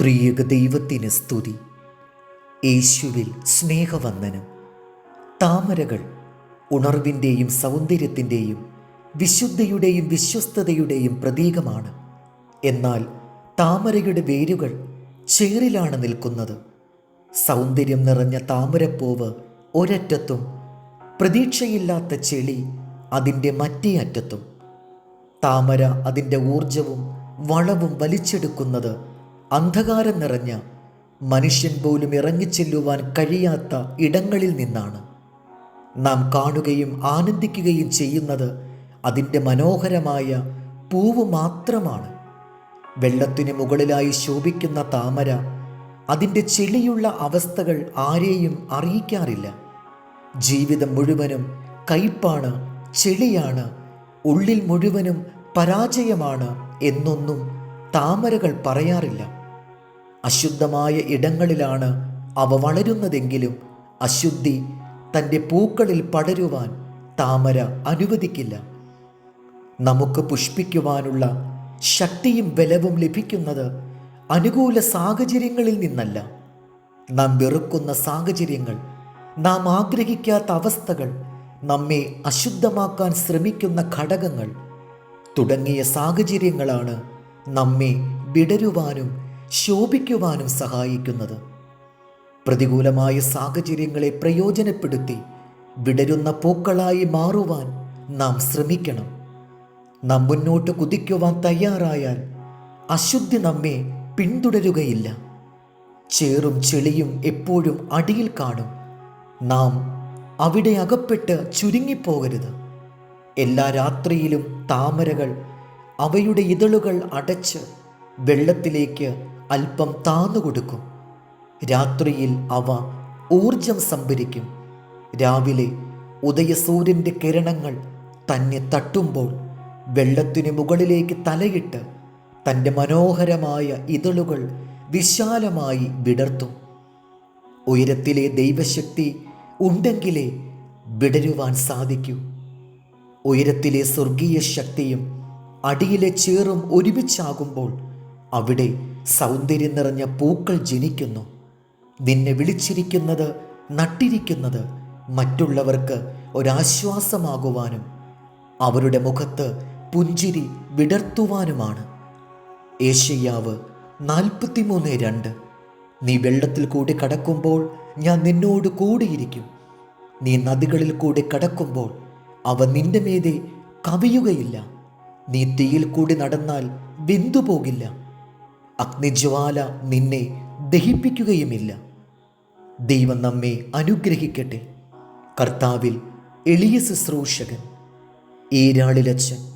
ത്രിയക ദൈവത്തിന് സ്തുതി. യേശുവിൽ സ്നേഹവന്ദനം. താമരകൾ ഉണർവിന്റെയും സൗന്ദര്യത്തിന്റെയും വിശുദ്ധയുടെയും വിശ്വസ്തതയുടെയും പ്രതീകമാണ്. എന്നാൽ താമരയുടെ വേരുകൾ ചേറിലാണ് നിൽക്കുന്നത്. സൗന്ദര്യം നിറഞ്ഞ താമരപ്പൂവ് ഒരറ്റത്തും പ്രതീക്ഷയില്ലാത്ത ചെളി അതിന്റെ മറ്റേ അറ്റത്തും. താമര അതിന്റെ ഊർജവും വളവും വലിച്ചെടുക്കുന്നത് അന്ധകാരം നിറഞ്ഞ മനുഷ്യൻ പോലും ഇറങ്ങിച്ചെല്ലുവാൻ കഴിയാത്ത ഇടങ്ങളിൽ നിന്നാണ്. നാം കാണുകയും ആനന്ദിക്കുകയും ചെയ്യുന്നത് അതിന്റെ മനോഹരമായ പൂവ് മാത്രമാണ്. വെള്ളത്തിന് മുകളിലായി ശോഭിക്കുന്ന താമര അതിന്റെ ചെളിയുള്ള അവസ്ഥകൾ ആരെയും അറിയിക്കാറില്ല. ജീവിതം മുഴുവനും കയ്പാണ് ചെളിയാണ് ഉള്ളിൽ മുഴുവനും പരാജയമാണ് എന്നൊന്നും താമരകൾ പറയാറില്ല. അശുദ്ധമായ ഇടങ്ങളിലാണ് അവ വളരുന്നതെങ്കിലും അശുദ്ധി തന്റെ പൂക്കളിൽ പടരുവാൻ താമര അനുവദിക്കില്ല. നമുക്ക് പുഷ്പിക്കുവാനുള്ള ശക്തിയും ബലവും ലഭിക്കുന്നത് അനുകൂല സാഹചര്യങ്ങളിൽ നിന്നല്ല. നാം വെറുക്കുന്ന സാഹചര്യങ്ങൾ നാം ആഗ്രഹിക്കാത്ത അവസ്ഥകൾ നമ്മെ അശുദ്ധമാക്കാൻ ശ്രമിക്കുന്ന ഘടകങ്ങൾ തുടങ്ങിയ സാഹചര്യങ്ങളാണ് നമ്മെ വിടരുവാനും ശോഭിക്കുവാനും സഹായിക്കുന്നത്. പ്രതികൂലമായ സാഹചര്യങ്ങളെ പ്രയോജനപ്പെടുത്തി വിടരുന്ന പൂക്കളായി മാറുവാൻ നാം ശ്രമിക്കണം. നാം മുന്നോട്ട് കുതിക്കുവാൻ തയ്യാറായാൽ അശുദ്ധി നമ്മെ പിന്തുടരുകയില്ല. ചേറും ചെളിയും എപ്പോഴും അടിയിൽ കാണും. നാം അവിടെ അകപ്പെട്ട് ചുരുങ്ങിപ്പോകരുത്. എല്ലാ രാത്രിയിലും താമരകൾ അവയുടെ ഇതളുകൾ അടച്ച് വെള്ളത്തിലേക്ക് അല്പം താന്നു കൊടുക്കും. രാത്രിയിൽ അവ ഊർജം സംഭരിക്കും. രാവിലെ ഉദയസൂര്യന്റെ കിരണങ്ങൾ തന്നെ തട്ടുമ്പോൾ വെള്ളത്തിനു മുകളിലേക്ക് തലയിട്ട് തന്റെ മനോഹരമായ ഇതളുകൾ വിശാലമായി വിടർത്തും. ഉയരത്തിലെ ദൈവശക്തി ഉണ്ടെങ്കിലേ വിടരുവാൻ സാധിക്കൂ. ഉയരത്തിലെ സ്വർഗീയ ശക്തിയും അടിയിലെ ചേറും ഒരുമിച്ചാകുമ്പോൾ അവിടെ സൗന്ദര്യം നിറഞ്ഞ പൂക്കൾ ജനിക്കുന്നു. നിന്നെ വിളിച്ചിരിക്കുന്നത് നട്ടിരിക്കുന്നത് മറ്റുള്ളവർക്ക് ഒരാശ്വാസമാകുവാനും അവരുടെ മുഖത്ത് പുഞ്ചിരി വിടർത്തുവാനുമാണ്. ഏഷ്യാവ് നാൽപ്പത്തിമൂന്ന് രണ്ട്. നീ വെള്ളത്തിൽ കൂടി കടക്കുമ്പോൾ ഞാൻ നിന്നോട് കൂടിയിരിക്കും. നീ നദികളിൽ കൂടി കടക്കുമ്പോൾ അവ നിന്റെ മീതെ കവിയുകയില്ല. നീ തീയിൽ കൂടി നടന്നാൽ വെന്തുപോകില്ല. അഗ്നിജ്വാല നിന്നെ ദഹിപ്പിക്കുകയുമില്ല. ദൈവം നമ്മെ അനുഗ്രഹിക്കട്ടെ. കർത്താവിൽ എളിയ ശുശ്രൂഷകൻ ഈരാളിലച്ചൻ